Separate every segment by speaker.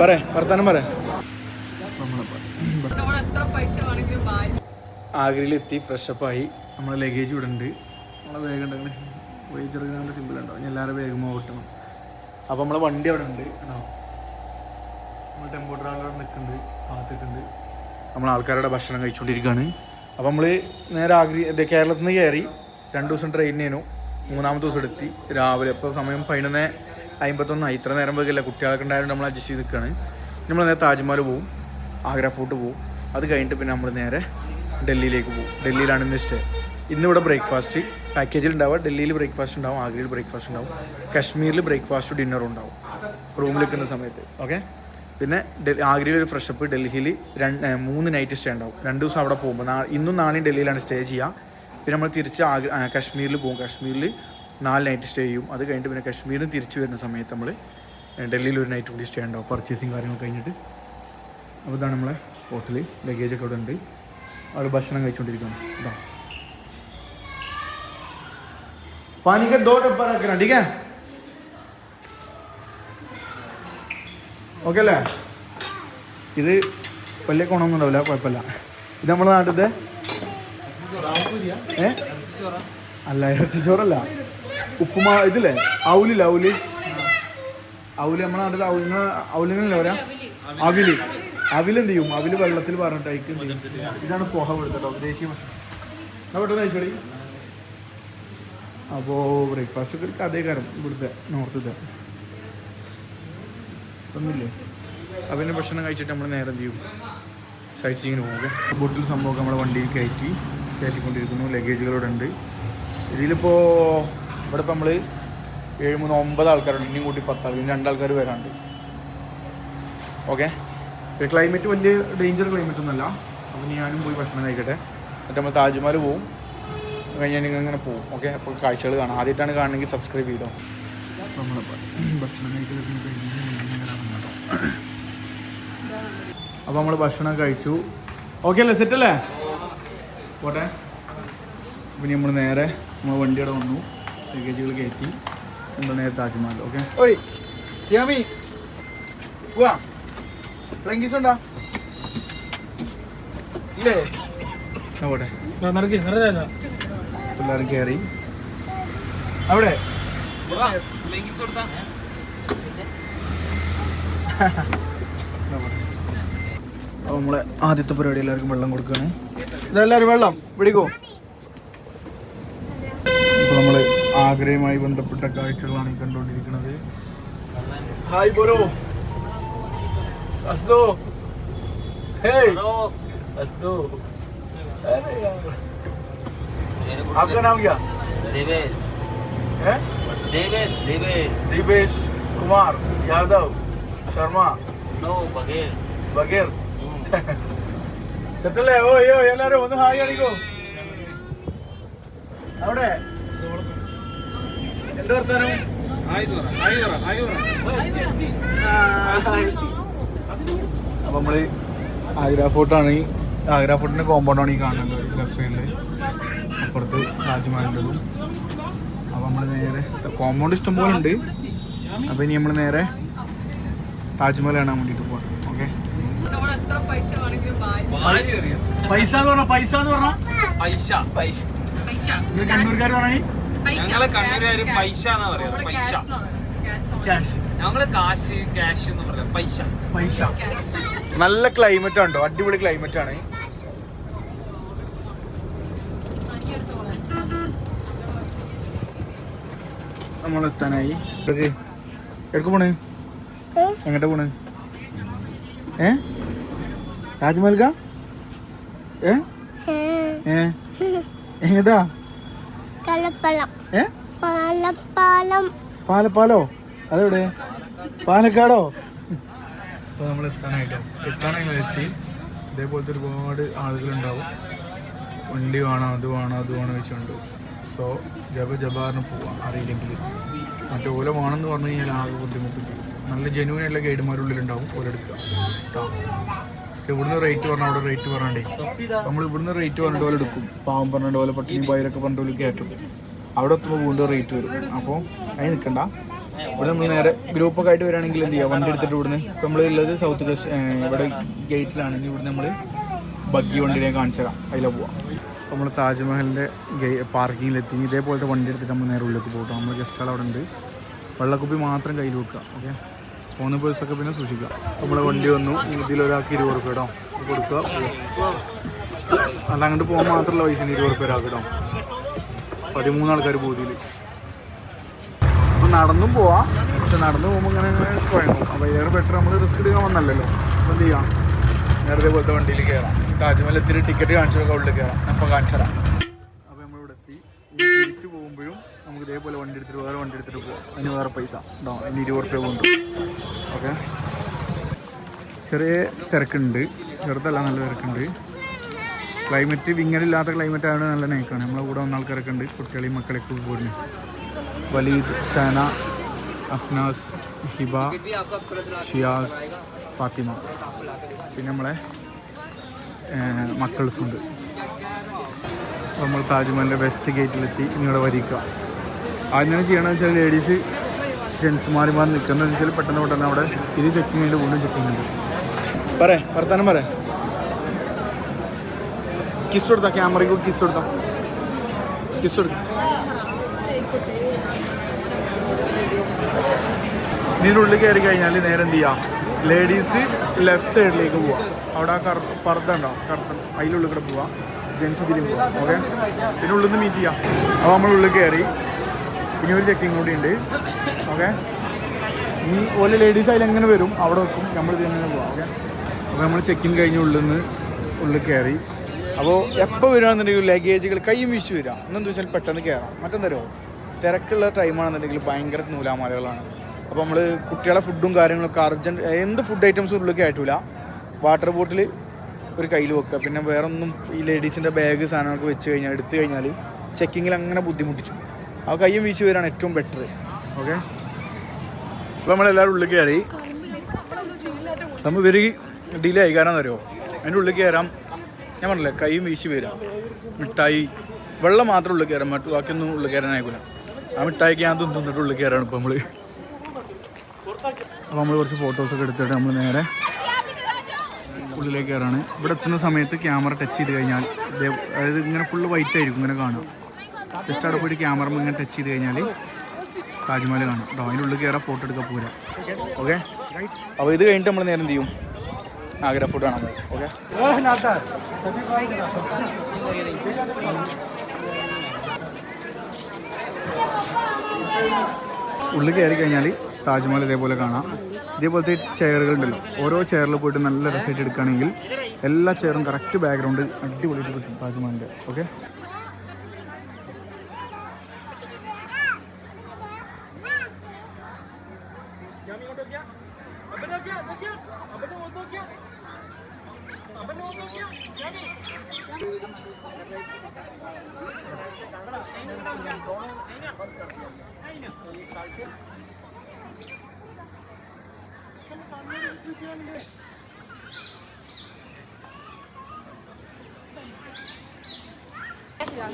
Speaker 1: പറ വർത്താനം പറ ആഗ്രയിലെത്തി ഫ്രഷപ്പായി. നമ്മളെ ലഗേജ് ഇവിടെ ഉണ്ട്. നമ്മളെ വേഗം ഉണ്ടെങ്കിൽ പോയി ചെറുക്കാണ്ട് സിമ്പിൾ ഉണ്ടാവും ഇനി എല്ലാവരും വേഗം കിട്ടണം അപ്പോൾ നമ്മളെ വണ്ടി അവിടെ ഉണ്ട്. കേട്ടോ നമ്മൾ ടെമ്പോ ട്രാവലർ നിൽക്കുന്നുണ്ട്. ഭാഗത്തേക്കുണ്ട്. നമ്മൾ ആൾക്കാരുടെ ഭക്ഷണം കഴിച്ചുകൊണ്ടിരിക്കുകയാണ്. അപ്പോൾ നമ്മൾ നേരെ ആഗ്രി കേരളത്തിൽ നിന്ന് കയറി രണ്ട് ദിവസം ട്രെയിനിനു മൂന്നാമത്തെ ദിവസം എടുത്തി രാവിലെ ഇപ്പോൾ സമയം പതിനൊന്ന് അമ്പത്തൊന്നായി ഇത്ര നേരം വൈകില്ല കുട്ടികളൊക്കെ ഉണ്ടായതുകൊണ്ട് നമ്മൾ അഡ്ജസ്റ്റ് ചെയ്ത് നിൽക്കുകയാണ്. നമ്മൾ നേരെ താജ്മഹൽ പോവും ആഗ്ര ഫോർട്ട് പോവും. അത് കഴിഞ്ഞിട്ട് പിന്നെ നമ്മൾ നേരെ ഡൽഹിയിലേക്ക് പോകും ഡൽഹിയിലാണ് ഇന്ന് സ്റ്റേ ഇന്നിവിടെ ബ്രേക്ക്ഫാസ്റ്റ് പാക്കേജിൽ ഉണ്ടാവുക. ഡൽഹിയിൽ ബ്രേക്ക്ഫാസ്റ്റ് ഉണ്ടാവും ആഗ്രയിൽ ബ്രേക്ക്ഫാസ്റ്റ് ഉണ്ടാവും. കാശ്മീരിൽ ബ്രേക്ക്ഫാസ്റ്റ് ഡിന്നറും ഉണ്ടാവും. റൂമിൽ നിൽക്കുന്ന സമയത്ത്. ഓക്കെ പിന്നെ ആഗ്രയിൽ ഒരു ഫ്രഷപ്പ് ഡൽഹിയിൽ രണ്ട് മൂന്ന് നൈറ്റ് സ്റ്റേ ഉണ്ടാവും. രണ്ട് ദിവസം അവിടെ പോകുമ്പോൾ ഇന്നും നാളെയും ഡൽഹിയിലാണ് സ്റ്റേ ചെയ്യുക. പിന്നെ നമ്മൾ തിരിച്ച് ആഗ്ര കാശ്മീരിൽ പോകും. കാശ്മീരിൽ നാല് നൈറ്റ് സ്റ്റേ ചെയ്യും. അത് കഴിഞ്ഞിട്ട് പിന്നെ കശ്മീരിൽ തിരിച്ചു വരുന്ന സമയത്ത് നമ്മൾ ഡൽഹിയിൽ ഒരു നൈറ്റ് കൂടി സ്റ്റേ ഉണ്ടാവും. പർച്ചേസിങ് കാര്യങ്ങൾ കഴിഞ്ഞിട്ട്. അപ്പോൾ ഇതാണ് നമ്മളെ ഹോട്ടലിൽ ലഗേജ് ഒക്കെ ഇവിടെ ഉണ്ട് ആൾ ഭക്ഷണം കഴിച്ചുകൊണ്ടിരിക്കുന്നു ഇതാ. ഓക്കെ അല്ലേ? ഇത് വലിയ ഗുണമൊന്നും ഉണ്ടാവില്ല കുഴപ്പമില്ല. ഇത് നമ്മുടെ നാട്ടിലത്തെ ഏ? അല്ല ഇറച്ചിച്ചോറല്ല ഉപ്പുമാ ഇതില്ലേ? ഔലില്ല ഔലി? ഔലി നമ്മുടെ നാട്ടിൽ ഔലിന് ഔലിനല്ലേ പറയാ? അവിൽ. അവിലെന്ത് ചെയ്യും? അവിൽ വെള്ളത്തിൽ പറഞ്ഞിട്ട് അയക്കും ഇതാണ് പോഹ കൊടുത്തോ ദേശീയ ഭക്ഷണം. പെട്ടെന്ന് കഴിച്ചോളി അപ്പോൾ ബ്രേക്ക്ഫാസ്റ്റ് ഒക്കെ ഒരു കാര്യം ഇവിടുത്തെ നോർത്തത്തെ. ഒന്നുമില്ലേ? അവന് ഭക്ഷണം കഴിച്ചിട്ട് നമ്മൾ നേരെ ചെയ്യും? സൈറ്റ് സീങ്ങിന് പോകും ബോട്ടിൽ സംഭവമൊക്കെ നമ്മുടെ വണ്ടിയിൽ കയറ്റി കയറ്റിക്കൊണ്ടിരിക്കുന്നു. ലഗേജുകളോടുണ്ട് ഇതിലിപ്പോ ഇവിടെ ഇപ്പം നമ്മൾ ഏഴ് മൂന്ന് ഒമ്പത് ആൾക്കാരുണ്ട്. ഇനിയും കൂട്ടി പത്ത് ആൾ ഇനി രണ്ടാൾക്കാർ വരാണ്ട് ഓക്കെ ക്ലൈമറ്റ് വലിയ ഡേഞ്ചർ ക്ലൈമറ്റ് ഒന്നുമല്ല. അപ്പം ഞാനും പോയി ഭക്ഷണം കഴിക്കട്ടെ. എന്നിട്ട് നമ്മൾ താജ്മഹൽ പോവും. കഴിഞ്ഞാൽ നിങ്ങൾ ഇങ്ങനെ പോവും. ഓക്കെ അപ്പോൾ കാഴ്ചകൾ കാണാം. ആദ്യമായിട്ടാണ് കാണണമെങ്കിൽ സബ്സ്ക്രൈബ് ചെയ്തോ. നമ്മൾ ഭക്ഷണം അപ്പോൾ നമ്മൾ ഭക്ഷണം കഴിച്ചു. ഓക്കെ അല്ലേ? സെറ്റ് അല്ലേ? പോട്ടെ. പിന്നെ നമ്മൾ നേരെ നമ്മൾ വണ്ടിയുടെ വന്നു. ലഗേജുകൾ കയറ്റി നമ്മൾ നേരെ താജ്മഹൽ ഓക്കെ ഓയ് യാമി ഉണ്ടോ? ഇല്ലേ? പിള്ളേർ കയറി അവിടെ. നമ്മളെ ആദ്യത്തെ പരിപാടി എല്ലാവർക്കും വെള്ളം കൊടുക്കുകയാണ്. ഇതെല്ലാവരും വെള്ളം പിടിക്കോ ഇപ്പോൾ നമ്മൾ ആഗ്രയുമായി ബന്ധപ്പെട്ട കാഴ്ചകളാണ് ഈ കണ്ടുകൊണ്ടിരിക്കുന്നത് ഹായ് ബോലോ അസ്ദോ ഹേയ് അസ്ദോ अरे यार आपका नाम क्या
Speaker 2: देवेश
Speaker 1: है
Speaker 2: देवेश देवेश
Speaker 1: दिवेश कुमार यादव शर्मा
Speaker 2: नो बघेल
Speaker 1: ബഗേർ സെറ്റല്ലേ ഓ അയ്യോ എല്ലാരും ഒന്ന് ഹായ് അടിക്കോ അവിടെ എന്റെ വർത്താനം? അപ്പൊ നമ്മൾ ആഗ്ര ഫോർട്ടാണ് ഈ ആഗ്ര ഫോർട്ടിന്റെ കോമ്പൗണ്ടാണ് ഈ കാണുന്നത് ലെഫ്റ്റ് സൈഡിൽ അപ്പുറത്ത് താജ്മഹലിന്റെതും. അപ്പൊ നമ്മൾ നേരെ കോമ്പൗണ്ട് ഇഷ്ടം പോലെ ഉണ്ട്. അപ്പൊ ഇനി നമ്മൾ നേരെ താജ്മഹൽ കാണാൻ വേണ്ടിട്ട് പോവാം. ഓക്കെ
Speaker 3: പൈസ
Speaker 1: എന്ന് പറഞ്ഞ പൈസ എന്ന് പറഞ്ഞ?
Speaker 2: പൈസ. പൈസ.
Speaker 1: കണ്ണൂർക്കാർ പറഞ്ഞ
Speaker 2: ഞങ്ങളെ കണ്ണൂരുകാര് പൈസ എന്നാ പറയാ? പൈസ.
Speaker 1: ക്യാഷ്
Speaker 2: ഞങ്ങൾ കാശ് ക്യാഷ് എന്ന് പറയാം. പൈസ.
Speaker 1: പൈസ. നല്ല ക്ലൈമറ്റ് ഉണ്ടോ അടിപൊളി ക്ലൈമറ്റ് ആണ്. നമ്മളെത്താനായി. എടുക്ക പോണേ? എങ്ങോട്ടാ പോണ്? ഏ? താജ്മഹൽക്കാ ഏ? ഏ? എങ്ങട്ടാ?
Speaker 4: പാലപ്പാലം.
Speaker 1: പാലപ്പാലോ? അതെവിടെ? പാലക്കാടോ? അപ്പോൾ നമ്മൾ എത്താനായിട്ടോ എത്താനായി എത്തി ഇതേപോലത്തെ ഒരുപാട് ആളുകളുണ്ടാവും. വണ്ടി വേണം അത് വേണം അത് വേണം വെച്ചുകൊണ്ട് സോ ജബ ജബാറിന് പോവാം അറിയില്ലെങ്കിൽ. മറ്റേ ഓല വേണമെന്ന് പറഞ്ഞു കഴിഞ്ഞാൽ ആകെ ബുദ്ധിമുട്ട്. നല്ല ജെന്യൂൻ ആയിട്ടുള്ള ഗൈഡുമാരുള്ളിലുണ്ടാവും ഓലെടുക്കുക. കേട്ടോ ഇവിടുന്ന് റേറ്റ് പറഞ്ഞാൽ അവിടെ റേറ്റ് പറഞ്ഞേ നമ്മൾ ഇവിടുന്ന് റേറ്റ് പറഞ്ഞിട്ട് പോലെ എടുക്കും. പാവം പറഞ്ഞിട്ട് പോലെ പട്ടിണി പയറൊക്കെ പറഞ്ഞിട്ട് പോലെ കയറ്റും. അവിടെ എത്തുമ്പോൾ വീണ്ടും റേറ്റ് വരും. അപ്പോൾ അതിന് നിൽക്കണ്ട ഇവിടെ നമ്മൾ നേരെ ഗ്രൂപ്പൊക്കെ ആയിട്ട് വരികയാണെങ്കിൽ എന്ത് ചെയ്യുക വണ്ടി എടുത്തിട്ട് ഇവിടുന്ന് ഇപ്പം നമ്മൾ ഉള്ളത് സൗത്ത് വെസ്റ്റ് ഇവിടെ ഗേറ്റിലാണെങ്കിൽ ഇവിടുന്ന് നമ്മൾ ബഗ്ഗി വണ്ടിനെ തരാം. അതിലെ പോവാം. നമ്മൾ താജ്മഹലിന്റെ പാർക്കിങ്ങിലെത്തി. ഇതേപോലത്തെ വണ്ടി എടുത്തിട്ട് നമ്മൾ നേരെ ഉള്ളിലേക്ക് പോകട്ടോ. നമ്മൾ ഗസ്റ്റ് അവിടെ ഉണ്ട്. വെള്ളക്കുപ്പി മാത്രം കയ്യിൽ വെക്കുക. ഓക്കെ പോകുന്ന പേഴ്സൊക്കെ പിന്നെ സൂക്ഷിക്കുക നമ്മളെ വണ്ടി വന്നു. ഇതിലൊരാൾക്ക് ഇരുപത് റുപ്യ ഇടാം. കൊടുക്കുക. അല്ല അങ്ങോട്ട് പോകാൻ മാത്രമല്ല പൈസ ഇരുപത് റുപ്യ ഒരാൾക്ക് ഇടാം. പതിമൂന്ന് ആൾക്കാർ ബോധിയിൽ അപ്പം നടന്നും പോവാം. പക്ഷെ നടന്നു പോകുമ്പോൾ ഇങ്ങനെ കുഴങ്ങും. അപ്പോൾ ഏറെ ബെറ്റർ നമ്മൾ റിസ്ക് എടുക്കാൻ വന്നല്ലോ അപ്പോൾ എന്ത് ചെയ്യാം? നേരത്തെ പോലത്തെ വണ്ടിയിൽ കയറാം താജ്മഹൽ എത്തിരി ടിക്കറ്റ് കാണിച്ചു കൊടുക്കുക ഉള്ളിൽ കയറാം അപ്പോൾ കാണിച്ചു തരാം അപ്പോൾ നമ്മളിവിടെ എത്തി. തിരിച്ച് പോകുമ്പോഴും നമുക്ക് ഇതേപോലെ വണ്ടി എടുത്തിട്ട് വേറെ വണ്ടി എടുത്തിട്ട് പോവാം. അതിന് വേറെ പൈസ. ഉണ്ടോ അതിന് ഇരുപത് റുപ്യ കൊണ്ട്. ഓക്കെ. ചെറിയ തിരക്കുണ്ട്. ചെറുതല്ല നല്ല തിരക്കുണ്ട്. ക്ലൈമറ്റ് വിങ്ങലില്ലാത്ത ക്ലൈമറ്റ് ആണ് നല്ല നൈക്കാണ്. നമ്മളെ കൂടെ വന്ന ആൾക്കാരൊക്കെ ഉണ്ട് കുട്ടികളെയും മക്കളെയൊക്കെ പോരുന്നു വലീദ് ഷാന അഫ്നാസ് ഹിബ ഷിയാസ് ഫാത്തിമ. പിന്നെ നമ്മളെ മക്കൾസുണ്ട്. നമ്മൾ താജ്മഹലിന്റെ വെസ്റ്റ് ഗേറ്റിലെത്തി ഇങ്ങോട്ട് വരിക്കുക ആദ്യം തന്നെ ചെയ്യണമെന്ന് വെച്ചാൽ ലേഡീസ് ജെൻസ് മാറി നിൽക്കുന്നതെന്ന് വെച്ചാൽ പെട്ടെന്ന് പെട്ടെന്ന് അവിടെ ഇത് ചെക്കിങ് ഉണ്ട് വീണ്ടും ചെക്കിങ് ഉണ്ട് പറയേ വർത്താനം പറ കിസ് കൊടുത്താ ക്യാമറയ്ക്ക് കിസ് കൊടുത്താ. കിസ് കൊടുത്ത ഇതിനുള്ളിൽ കയറി കഴിഞ്ഞാൽ നേരെ എന്ത് ചെയ്യാം? ലേഡീസ് ലെഫ്റ്റ് സൈഡിലേക്ക് പോവാം. അവിടെ ആ കറ പർദ്ദ ഉണ്ടാവും കറുത്ത അതിലുള്ളിൽ കൂടെ പോവാം. ജെൻസ് തിരിഞ്ഞ് പോവാം. ഓക്കെ പിന്നെ ഉള്ളിൽ നിന്ന് മീറ്റ് ചെയ്യാം. അപ്പോൾ നമ്മളുള്ളിൽ കയറി ഇനി ഒരു ചെക്കിങ് കൂടി ഉണ്ട്. ഓക്കെ ഇനി ഓരോ ലേഡീസ് അതിൽ എങ്ങനെ വരും? അവിടെ വെക്കും. നമ്മൾ തന്നെ പോവാം. ഓക്കെ അപ്പോൾ നമ്മൾ ചെക്കിങ് കഴിഞ്ഞ് ഉള്ളിൽ നിന്ന് ഉള്ളിൽ കയറി. അപ്പോൾ എപ്പോൾ വരികയാണെന്നുണ്ടെങ്കിൽ ലഗേജുകൾ കൈയും വീശു വരിക. എന്നെന്താ വെച്ചാൽ പെട്ടെന്ന് കയറാം. മറ്റെന്തരോ തിരക്കുള്ള ടൈമാണെന്നുണ്ടെങ്കിൽ ഭയങ്കര നൂലാമാലകളാണ്. അപ്പോൾ നമ്മൾ കുട്ടികളെ ഫുഡും കാര്യങ്ങളൊക്കെ അർജന്റ് എന്ത് ഫുഡ് ഐറ്റംസും ഉള്ളിൽ കയറ്റൂല. വാട്ടർ ബോട്ടിൽ ഒരു കയ്യിൽ വെക്കുക. പിന്നെ വേറൊന്നും ഈ ലേഡീസിന്റെ ബാഗ് സാധനങ്ങളൊക്കെ വെച്ച് കഴിഞ്ഞാൽ എടുത്തു കഴിഞ്ഞാൽ ചെക്കിങ്ങിൽ അങ്ങനെ ബുദ്ധിമുട്ടിച്ചു. ആ കയ്യും വീശി വരികയാണ് ഏറ്റവും ബെറ്റർ ഓക്കെ അപ്പോൾ നമ്മളെല്ലാവരും ഉള്ളിൽ കയറി. നമ്മൾ ഇവർ ഡിലേ ആയി. കാരണം അറിയോ അതിന്റെ ഉള്ളിൽ കയറാം. ഞാൻ പറഞ്ഞില്ലേ കൈയും വീശി വരാം. മിഠായി. വെള്ളം മാത്രം ഉള്ളിൽ കയറാം. മറ്റു ബാക്കിയൊന്നും ഉള്ളിൽ കയറാനായിക്കില്ല ആ മിഠായിക്ക് ഞാൻ തിന്നിട്ട് ഉള്ളിൽ കയറാണ് ഇപ്പോൾ നമ്മൾ അപ്പോൾ നമ്മൾ കുറച്ച് ഫോട്ടോസൊക്കെ എടുത്തിട്ട് നമ്മൾ നേരെ ഉള്ളിലേക്ക് കയറാണ്. ഇവിടെ എത്തുന്ന സമയത്ത് ക്യാമറ ടച്ച് ചെയ്ത് കഴിഞ്ഞാൽ അതായത് ഇങ്ങനെ ഫുള്ള് വൈറ്റ് ആയിരിക്കും ഇങ്ങനെ കാണാം ജസ്റ്റ് അവിടെ പോയിട്ട് ക്യാമറ ഇങ്ങനെ ടച്ച് ചെയ്ത് കഴിഞ്ഞാൽ താജ്മഹൽ കാണാം. കേട്ടോ ഉള്ളിൽ കയറാൻ ഫോട്ടോ എടുക്കാൻ പോരാ. ഓക്കെ അപ്പോൾ ഇത് കഴിഞ്ഞിട്ട് നമ്മൾ നേരം ചെയ്യും? ആഗ്ര ഫോട്ടോ കാണാൻ പോകും. ഉള്ളിൽ കയറി കഴിഞ്ഞാൽ താജ്മഹൽ ഇതേപോലെ കാണാം. ഇതേപോലത്തെ ചെയറുകൾ ഉണ്ടല്ലോ. ഓരോ ചെയറിൽ പോയിട്ട് നല്ല രസമായിട്ട് എടുക്കുകയാണെങ്കിൽ എല്ലാ ചെയറും കറക്റ്റ് ബാക്ക്ഗ്രൗണ്ട് അടിപൊളിയായിട്ട് കിട്ടും താജ്മഹലിന്റെ ഓക്കെ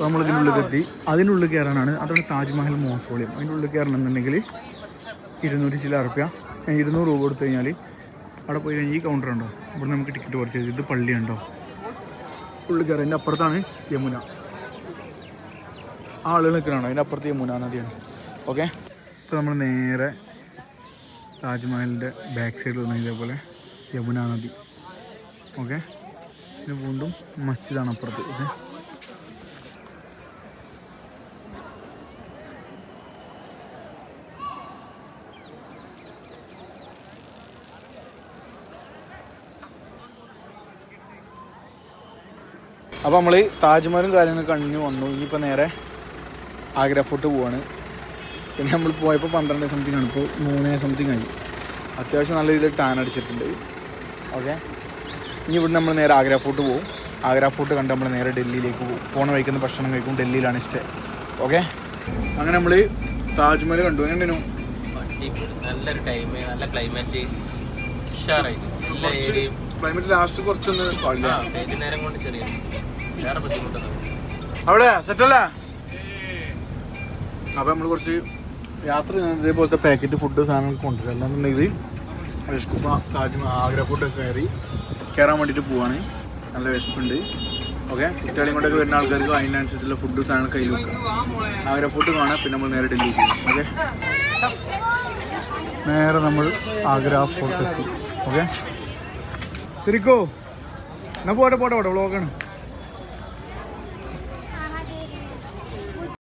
Speaker 1: നമ്മൾ ഇതിനുള്ളിൽ എത്തി. അതിനുള്ളിൽ കയറാനാണ് അതാണ് താജ്മഹൽ മോസോളിയം. അതിനുള്ളിൽ കയറണമെന്നുണ്ടെങ്കിൽ ഇരുന്നൂറ്റി ചില റുപ്യ ഇരുന്നൂറ് രൂപ കൊടുത്തു കഴിഞ്ഞാൽ അവിടെ പോയി കഴിഞ്ഞാൽ ഈ കൗണ്ടർ ഉണ്ടോ? ഇവിടെ നമുക്ക് ടിക്കറ്റ് പർച്ചേസ് ഇത് പള്ളിയുണ്ടോ ഉള്ളിൽ കയറാം അതിന്റെ അപ്പുറത്താണ് യമുന. ആളുകൾ നിൽക്കണോ അതിന്റെ അപ്പുറത്ത് യമുന നദിയാണ്. ഓക്കെ ഇപ്പോൾ നമ്മൾ നേരെ താജ്മഹലിന്റെ ബാക്ക് സൈഡിൽ വന്ന ഇതേപോലെ യമുന നദി. ഓക്കെ ഇത് വീണ്ടും മസ്ജിദാണ് അപ്പുറത്ത്. ഓക്കെ അപ്പോൾ നമ്മൾ താജ്മഹലും കാര്യങ്ങളൊക്കെ കണ്ടിന്യൂ വന്നു. ഇനിയിപ്പോൾ നേരെ ആഗ്ര ഫോർട്ട് പോവാണ്. പിന്നെ നമ്മൾ പോയപ്പോൾ പന്ത്രണ്ട് സംതിങ് ആണ്. ഇപ്പോൾ മൂന്ന് സംതിങ് ആയി. അത്യാവശ്യം നല്ല രീതിയിൽ ടാൻ അടിച്ചിട്ടുണ്ട്. ഓക്കെ ഇനി ഇവിടെ നമ്മൾ നേരെ ആഗ്ര ഫോർട്ട് പോകും ആഗ്ര ഫോർട്ട് കണ്ട് നമ്മൾ നേരെ ഡൽഹിയിലേക്ക് പോകും പോണ വഴിക്കുന്ന ഭക്ഷണം കഴിക്കും. ഡൽഹിയിലാണ് ഇഷ്ടം. ഓക്കെ അങ്ങനെ നമ്മൾ താജ്മഹൽ കണ്ടു. എങ്ങനെയായിരുന്നു
Speaker 2: നല്ലൊരു ടൈം നല്ല ക്ലൈമറ്റ്
Speaker 1: ക്ലൈമറ്റ് ലാസ്റ്റ് കുറച്ചൊന്ന്
Speaker 2: വൈകുന്നേരം കൊണ്ട് ചെറിയ
Speaker 1: അവിടെ സെറ്റല്ലേ അപ്പോൾ നമ്മൾ കുറച്ച് യാത്ര ഇതേപോലത്തെ പാക്കറ്റ് ഫുഡ് സാധനങ്ങൾ കൊണ്ടുവരും. അല്ലാന്നുണ്ടെങ്കിൽ വിശക്കുമ്പോൾ താജ്മഹൽ ആഗ്ര ഫുഡൊക്കെ കയറി കയറാൻ വേണ്ടിയിട്ട് പോവാണ്. നല്ല വിശപ്പുണ്ട്. ഓക്കെ കുട്ടികളെയും കൊണ്ടൊക്കെ വരുന്ന ആൾക്കാർക്ക് അതിനനുസരിച്ചുള്ള ഫുഡ് സാധനങ്ങൾ കയ്യിൽ വെക്കാം. ആഗ്ര ഫുഡ് കാണാം പിന്നെ നമ്മൾ നേരെ ഡൽഹി പോകും ഓക്കെ നേരെ നമ്മൾ ആഗ്ര ഫോർട്ട് എത്തി. ഓക്കെ ശരിക്കോ? എന്നാ പോട്ടെ പോട്ടെ പോട്ടെ വ്ളോഗാണ്